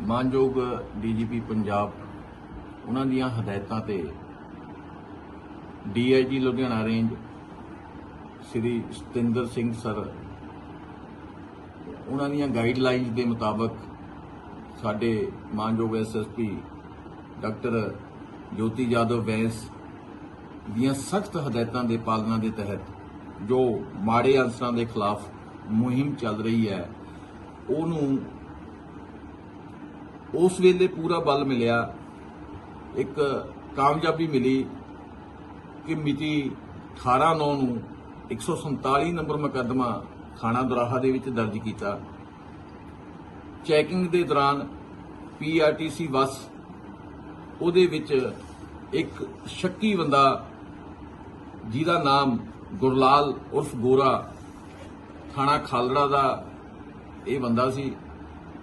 ਮਾਨਯੋਗ ਡੀਜੀਪੀ ਪੰਜਾਬ, ਉਹਨਾਂ ਦੀਆਂ ਹਦਾਇਤਾਂ ਤੇ DIG Ludhiana range Shri Satinder Singh sir, ਉਹਨਾਂ ਦੀਆਂ ਗਾਈਡਲਾਈਨਸ ਦੇ ਮੁਤਾਬਕ ਸਾਡੇ ਮਾਨਯੋਗ ਐਸਐਸਪੀ ਡਾਕਟਰ ਜੋਤੀ ਜਾਦਵ ਵੈਸ ਦੀਆਂ ਸਖਤ ਹਦਾਇਤਾਂ ਦੇ ਪਾਲਣਾ ਦੇ ਤਹਿਤ ਜੋ ਮਾੜੇ ਅਨਸਰਾਂ ਦੇ ਖਿਲਾਫ ਮੁਹਿੰਮ ਚੱਲ ਰਹੀ ਹੈ, ਉਹਨੂੰ ਉਸ ਵੇਲੇ ਪੂਰਾ ਬਲ ਮਿਲਿਆ। ਇੱਕ ਕਾਮਯਾਬੀ ਮਿਲੀ ਕਿ ਮਿਤੀ 18 9 ਨੂੰ 147 ਨੰਬਰ ਮੁਕੱਦਮਾ ਥਾਣਾ ਦੁਰਾਹਾ ਦੇ ਵਿੱਚ ਦਰਜ ਕੀਤਾ। ਚੈਕਿੰਗ ਦੇ ਦੌਰਾਨ ਪੀਆਰਟੀਸੀ ਬੱਸ ਉਹਦੇ ਵਿੱਚ ਇੱਕ ਸ਼ੱਕੀ ਬੰਦਾ ਜਿਹਦਾ ਨਾਮ ਗੁਰਲਾਲ ਉਰਫ ਗੋਰਾ ਥਾਣਾ ਖਾਲੜਾ ਦਾ ਇਹ ਬੰਦਾ ਸੀ।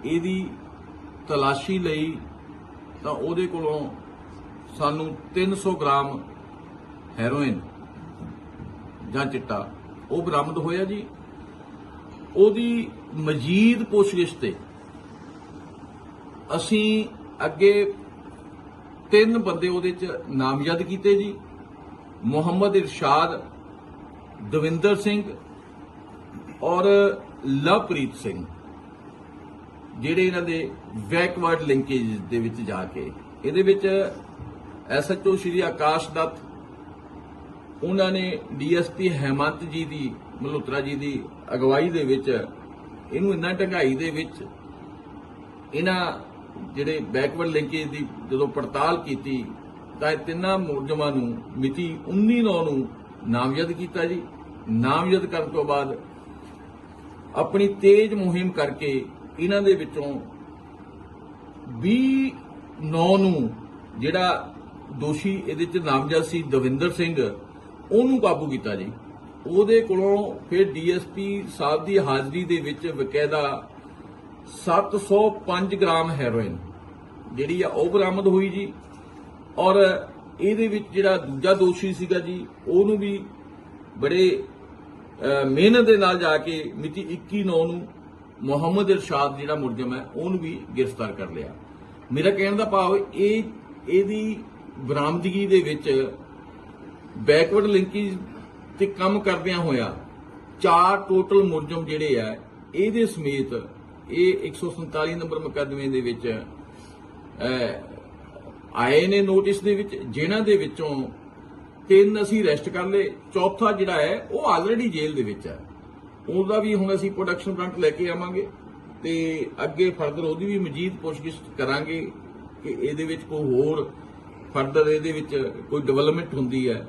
ਇਹਦੀ ਤਲਾਸ਼ੀ ਲਈ ਤਾਂ ਉਹਦੇ ਕੋਲੋਂ ਸਾਨੂੰ 300 ਗ੍ਰਾਮ ਹੈਰੋਇਨ ਜਾਂ ਚਿੱਟਾ। ਉਹ ਬਰਾਮਦ ਹੋਇਆ ਜੀ। ਉਹਦੀ ਮਜੀਦ ਪੁੱਛਗਿੱਛ ਤੇ ਅਸੀਂ ਅੱਗੇ ਤਿੰਨ ਬੰਦੇ ਉਹਦੇ ਚ ਨਾਮਜ਼ਦ ਕੀਤੇ ਜੀ। ਮੁਹੰਮਦ ਇਰਸ਼ਾਦ, ਦਵਿੰਦਰ ਸਿੰਘ ਔਰ ਲਵਪ੍ਰੀਤ ਸਿੰਘ। ਜਿਹੜੇ ਇਹਨਾਂ ਦੇ ਬੈਕਵਰਡ ਲਿੰਕੇਜ ਦੇ ਵਿੱਚ ਜਾ ਕੇ, ਇਹਦੇ ਵਿੱਚ ਐਸਐਚਓ ਸ਼੍ਰੀ ਆਕਾਸ਼ ਦੱਤ, ਉਹਨਾਂ ਨੇ ਡੀਐਸਪੀ ਹੈਮੰਤ ਜੀ ਦੀ, ਮਲਹੋਤਰਾ ਜੀ ਦੀ ਅਗਵਾਈ ਦੇ ਵਿੱਚ, ਇਹਨੂੰ ਇੰਨਾ ਢੰਗਾਈ ਦੇ ਵਿੱਚ, ਇਹਨਾਂ ਜਿਹੜੇ ਬੈਕਵਰਡ ਲਿੰਕੇਜ ਦੀ ਜਦੋਂ ਪੜਤਾਲ ਕੀਤੀ, ਤਾਂ ਇਹ ਤਿੰਨਾਂ ਮੁਲਜ਼ਮਾਂ ਨੂੰ ਮਿਤੀ 19 ਨੌ ਨੂੰ ਨਾਮਜ਼ਦ ਕੀਤਾ ਜੀ। ਨਾਮਜ਼ਦ ਕਰਨ ਤੋਂ ਬਾਅਦ ਆਪਣੀ ਤੇਜ਼ ਮੁਹਿੰਮ ਕਰਕੇ ਇਹਨਾਂ ਦੇ ਵਿੱਚੋਂ 20 ਨੌ ਨੂੰ ਜਿਹੜਾ ਦੋਸ਼ੀ ਇਹਦੇ ਚ ਨਾਮਜ਼ਦ ਸੀ ਦਵਿੰਦਰ ਸਿੰਘ, ਉਹਨੂੰ ਕਾਬੂ ਕੀਤਾ ਜੀ। ਉਹਦੇ ਕੋਲੋਂ ਫਿਰ ਡੀਐਸਪੀ ਸਾਹਿਬ ਦੀ ਹਾਜ਼ਰੀ ਦੇ ਵਿੱਚ ਬਕਾਇਦਾ 705 ਗ੍ਰਾਮ ਹੈਰੋਇਨ, ਜਿਹੜੀ ਆ ਉਹ ਬਰਾਮਦ ਹੋਈ ਜੀ। ਔਰ ਇਹਦੇ ਵਿੱਚ ਜਿਹੜਾ ਦੂਜਾ ਦੋਸ਼ੀ ਸੀਗਾ ਜੀ, ਉਹਨੂੰ ਵੀ ਬੜੇ ਮਿਹਨਤ ਦੇ ਨਾਲ ਜਾ ਕੇ ਮਿਤੀ 21 ਨੌ ਨੂੰ ਮੁਹੰਮਦ ਇਰਸ਼ਾਦ ਜਿਹੜਾ ਮੁਲਜ਼ਮ ਹੈ, ਉਹਨੂੰ ਵੀ ਗ੍ਰਿਫਤਾਰ ਕਰ ਲਿਆ। ਮੇਰਾ ਕਹਿਣ ਦਾ ਭਾਵ, ਇਹ, ਇਹਦੀ ਬਰਾਮਦਗੀ ਦੇ ਵਿੱਚ ਬੈਕਵਰਡ ਲਿੰਕੇਜ ਤੇ ਕੰਮ ਕਰਦਿਆਂ ਹੋਇਆ ਚਾਰ ਟੋਟਲ ਮੁਲਜ਼ਮ ਜਿਹੜੇ ਆ, ਇਹਦੇ ਸਮੇਤ ਇਹ 147 ਨੰਬਰ ਮੁਕੱਦਮੇ ਦੇ ਵਿੱਚ ਆਏ ਨੇ ਨੋਟਿਸ ਦੇ ਵਿੱਚ, ਜਿਨ੍ਹਾਂ ਦੇ ਵਿੱਚੋਂ ਤਿੰਨ ਅਸੀਂ ਅਰੈਸਟ ਕਰ ਲਏ। ਚੌਥਾ ਜਿਹੜਾ ਹੈ, ਉਹ ਆਲਰੇਡੀ ਜੇਲ੍ਹ ਦੇ ਵਿੱਚ ਹੈ। ਉਹਦਾ ਵੀ ਹੁਣ ਅਸੀਂ ਪ੍ਰੋਡਕਸ਼ਨ ਪਲਾਂਟ ਲੈ ਕੇ ਆਵਾਂਗੇ ਤੇ ਅੱਗੇ ਫਰਦਰ ਉਹਦੀ ਵੀ ਮਜੀਦ ਪੁੱਛਗਿੱਛ ਕਰਾਂਗੇ ਕਿ ਇਹਦੇ ਵਿੱਚ ਕੋਈ ਹੋਰ ਫਰਦਰ ਇਹਦੇ ਵਿੱਚ ਕੋਈ ਡਿਵੈਲਪਮੈਂਟ ਹੁੰਦੀ ਹੈ,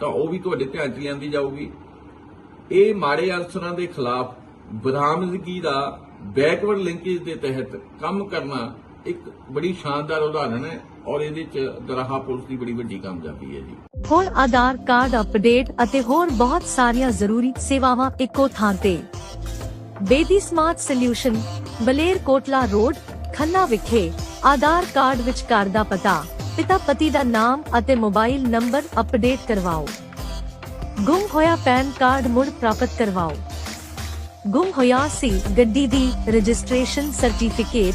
ਤਾਂ ਉਹ ਵੀ ਤੁਹਾਡੇ ਧਿਆਨ 'ਚ ਲਿਆਂਦੀ ਜਾਊਗੀ। ਇਹ ਮਾੜੇ ਅਨਸਰਾਂ ਦੇ ਖਿਲਾਫ ਬਰਾਮਦਗੀ ਦਾ ਬੈਕਵਰਡ ਲਿੰਕੇਜ ਦੇ ਤਹਿਤ ਕੰਮ ਕਰਨਾ ਇੱਕ ਬੜੀ ਸ਼ਾਨਦਾਰ ਉਦਾਹਰਣ ਹੈ ਔਰ ਇਹਦੇ 'ਚ ਦਰਾਹਾ ਪੁਲਿਸ ਦੀ ਬੜੀ ਵੱਡੀ ਕਾਮਯਾਬੀ ਹੈ ਜੀ। ਹੁਣ ਆਧਾਰ ਕਾਰਡ ਅਪਡੇਟ ਅਤੇ ਹੋਰ ਬਹੁਤ ਸਾਰੀਆਂ ਜ਼ਰੂਰੀ ਸੇਵਾਵਾਂ ਇੱਕੋ ਥਾਂ ਤੇ। Bedi smart solution, Baler Kotla road, Khanna ਵਿਖੇ ਆਧਾਰ ਕਾਰਡ ਵਿੱਚ ਘਰ ਦਾ ਪਤਾ। ਪਿਤਾ ਪਤੀ ਦਾ ਨਾਮ ਅਤੇ ਮੋਬਾਈਲ ਨੰਬਰ ਅਪਡੇਟ ਕਰਵਾਓ। ਗੁੰਮ ਹੋਇਆ ਪੈਨ ਕਾਰਡ ਮੁੜ ਪ੍ਰਾਪਤ ਕਰਵਾਓ। ਗੁੰਮ ਹੋਇਆ ਸੀ ਗੱਡੀ ਦੀ ਰਜਿਸਟ੍ਰੇਸ਼ਨ ਸਰਟੀਫਿਕੇਟ